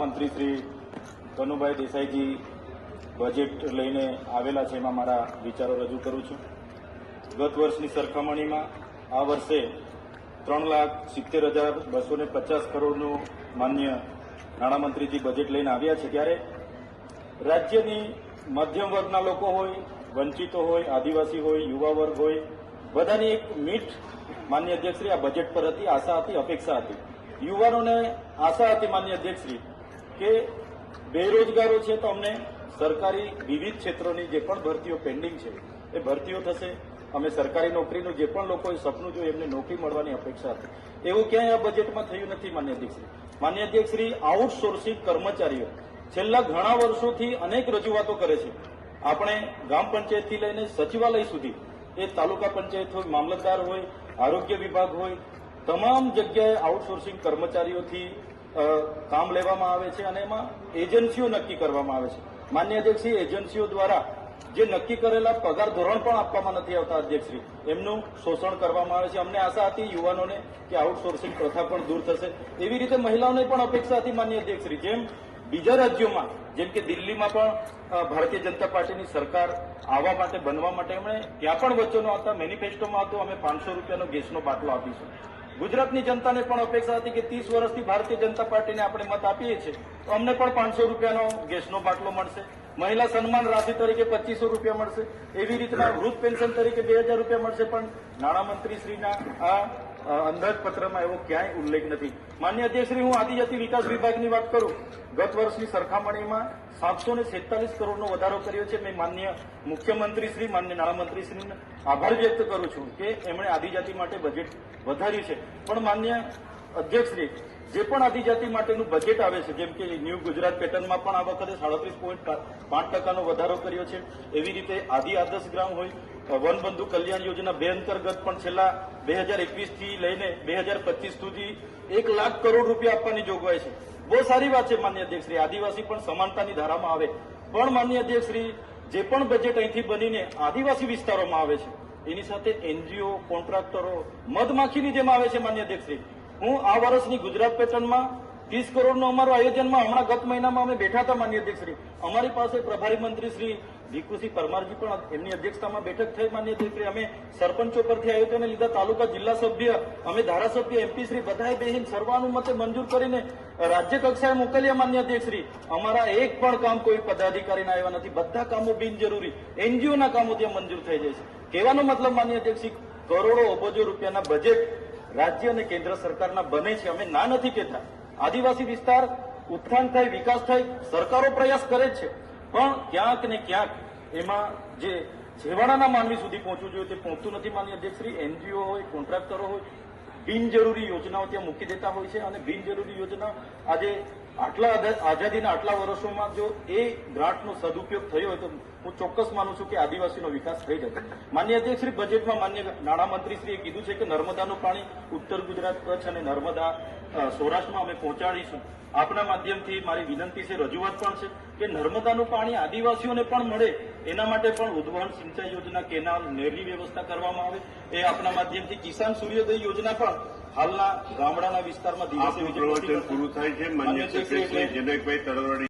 નાણામંત્રી શ્રી કનુભાઈ દેસાઈજી બજેટ લઈને આવેલા છે એમાં મારા વિચારો રજૂ કરું છું. ગત વર્ષની સરખામણીમાં આ વર્ષે ત્રણ લાખ સિત્તેર હજાર બસો ને પચાસ કરોડનું માન્ય નાણામંત્રીજી બજેટ લઈને આવ્યા છે. ત્યારે રાજ્યની મધ્યમ વર્ગના લોકો હોય, વંચિતો હોય, આદિવાસી હોય, યુવા વર્ગ હોય, બધાની એક મીઠ માન્ય અધ્યક્ષશ્રી આ બજેટ પર હતી, આશા હતી, અપેક્ષા હતી. યુવાનોને આશા હતી માન્ય અધ્યક્ષશ્રી કે બેરોજગારો છે તો અમને સરકારી વિવિધ ક્ષેત્રોની જે પણ ભરતીઓ પેન્ડિંગ છે, એ ભરતીઓ થશે. અમે સરકારી નોકરીનું જે પણ લોકોએ સપનું જોયું, એમને નોકરી મળવાની અપેક્ષા હતી. એવું ક્યાંય આ બજેટમાં થયું નથી, માન્ય અધ્યક્ષશ્રી. માન્ય અધ્યક્ષશ્રી આઉટસોર્સિંગ કર્મચારીઓ છેલ્લા ઘણા વર્ષોથી અનેક રજૂઆતો કરે છે. આપણે ગ્રામ પંચાયતથી લઈને સચિવાલય સુધી, એ તાલુકા પંચાયત હોય, મામલતદાર હોય, આરોગ્ય વિભાગ હોય, તમામ જગ્યાએ આઉટસોર્સિંગ કર્મચારીઓથી કામ લેવામાં આવે છે અને એમાં એજન્સીઓ નક્કી કરવામાં આવે છે. માન્ય અધ્યક્ષશ્રી એજન્સીઓ દ્વારા જે નક્કી કરેલા પગાર ધોરણ પણ આપવામાં નથી આવતા અધ્યક્ષશ્રી એમનું શોષણ કરવામાં આવે છે. અમને આશા હતી યુવાનોને કે આઉટસોર્સિંગ પ્રથા પણ દૂર થશે. એવી રીતે મહિલાઓને પણ અપેક્ષા હતી માન્ય અધ્યક્ષશ્રી જેમ બીજા રાજ્યોમાં, જેમ કે દિલ્હીમાં પણ ભારતીય જનતા પાર્ટીની સરકાર આવવા માટે, બનવા માટે એમણે ત્યાં પણ વચ્ચેનો હતા મેનિફેસ્ટોમાં હતું અમે પાંચસો રૂપિયાનો ગેસનો બાટલો આપીશું. ગુજરાતની જનતાને પણ અપેક્ષા હતી કે ત્રીસ વર્ષથી ભારતીય જનતા પાર્ટીને આપણે મત આપીએ છીએ. તો અમને પણ પાંચસો રૂપિયાનો ગેસનો બાટલો મળશે. મહિલા સન્માન રાશિ તરીકે પચીસો રૂપિયા મળશે. એવી રીતના વૃદ્ધ પેન્શન તરીકે બે હજાર રૂપિયા મળશે. પણ નાણામંત્રી શ્રીના આ અંદાજપત્રમાં એવો ક્યાંય ઉલ્લેખ નથી. માન્ય અધ્યક્ષશ્રી, હું આદિજાતિ વિકાસ વિભાગની વાત કરું. ગત વર્ષની સરખામણીમાં સાતસો ને છેતાલીસ કરોડનો વધારો કર્યો છે. મેં માન્ય મુખ્યમંત્રી શ્રી માન્ય નાણામંત્રી શ્રીને આભાર વ્યક્ત કરું છું કે એમણે આદિજાતિ માટે બજેટ વધાર્યું છે. પણ માન્ય અધ્યક્ષશ્રી જે પણ આદિજાતિ માટેનું બજેટ આવે છે, જેમ કે ન્યૂ ગુજરાત પેટર્નમાં પણ આ વખતે સાડત્રીસ પોઈન્ટ પાંચ ટકાનો વધારો કર્યો છે. એવી રીતે આદિ આદર્શ ગ્રામ હોય વનબંધુ કલ્યાણ યોજના બે અંતર્ગત પણ છેલ્લા બે હજાર એકવીસથી લઈને બે હજાર પચીસ સુધી એક લાખ કરોડ રૂપિયા આપવાની જોગવાઈ છે. બહુ સારી વાત છે, માન્ય અધ્યક્ષશ્રી. આદિવાસી પણ સમાનતાની ધારામાં આવે. પણ માન્ય અધ્યક્ષશ્રી, જે પણ બજેટ અહીંથી બનીને આદિવાસી વિસ્તારોમાં આવે છે એની સાથે એનજીઓ, કોન્ટ્રાક્ટરો મધમાખીની જેમ આવે છે, માન્ય અધ્યક્ષશ્રી. હું આ વર્ષની ગુજરાત પેટર્નમાં ત્રીસ કરોડનું અમારું આયોજનમાં હમણાં ગત મહિનામાં અમે બેઠા હતા માન્ય અધ્યક્ષશ્રી. અમારી પાસે પ્રભારી મંત્રી શ્રી ભીખુસિંહ પરમારજી પણ એમની અધ્યક્ષતામાં બેઠક થઈ માન્ય અધ્યક્ષશ્રી. અમે સરપંચો પરથી આયોજન લીધા, તાલુકા જિલ્લા સભ્ય, અમે ધારાસભ્ય, એમપી શ્રી, બધાએ બેહીન સર્વાનુમતે મંજૂર કરીને રાજ્ય કક્ષાએ મોકલ્યા માન્ય અધ્યક્ષશ્રી. અમારા એક પણ કામ કોઈ પદાધિકારીના આવ્યા નથી. બધા કામો બિનજરૂરી. એનજીઓના કામો ત્યાં મંજૂર થઈ જાય છે. કહેવાનો મતલબ માન્ય અધ્યક્ષશ્રી, કરોડો અબજો રૂપિયાના બજેટ રાજ્ય અને કેન્દ્ર સરકારના બને છે. અમે ના નથી કહેતા. આદિવાસી વિસ્તાર ઉત્થાન થાય, વિકાસ થાય, સરકારો પ્રયાસ કરે જ છે. પણ ક્યાંક ને ક્યાંક એમાં જે છેવાડાના માનવી સુધી પહોંચવું જોઈએ તે પહોંચતું નથી માન્ય અધ્યક્ષશ્રી એનજીઓ હોય, કોન્ટ્રાક્ટરો હોય, બિનજરૂરી યોજનાઓ ત્યાં મૂકી દેતા હોય છે અને બિનજરૂરી યોજના આજે આટલા આઝાદીના આટલા વર્ષોમાં જો એ ગ્રાન્ટનો સદુપયોગ થયો હોય તો હું ચોક્કસ માનું છું કે આદિવાસીનો વિકાસ થઈ જશે. માન્ય અધ્યક્ષશ્રી બજેટમાં માન્ય નાણામંત્રીશ્રીએ કીધું છે કે નર્મદાનું પાણી ઉત્તર ગુજરાત, કચ્છ અને નર્મદા સૌરાષ્ટ્રમાં અમે પહોંચાડીશું. આપના માધ્યમથી મારી વિનંતી છે, રજૂઆત પણ છે કે નર્મદાનું પાણી આદિવાસીઓને પણ મળે. એના માટે પણ ઉદ્વહન સિંચાઈ યોજના, કેનાલ નહેરની વ્યવસ્થા કરવામાં આવે. એ આપના માધ્યમથી કિસાન સૂર્યોદય યોજના પણ હાલના ગામડાના વિસ્તારમાં વીજળી પ્રવચન પૂરું થાય છે માન્ય જનકભાઈ તળવાડી